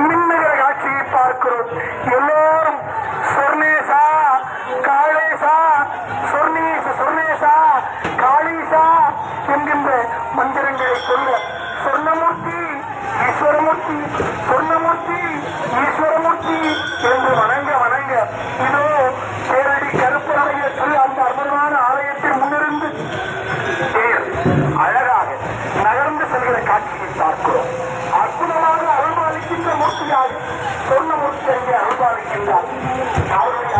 மின்னுகிற காட்சியை பார்க்கிறோம் எல்லோரும் சொர்ணேசா காளேசா சொர்ணேச சொர்ணேசா காளீசா என்கின்ற மந்திரங்களை சொல்ல சொர்ணமும் 现在我们管理区的一一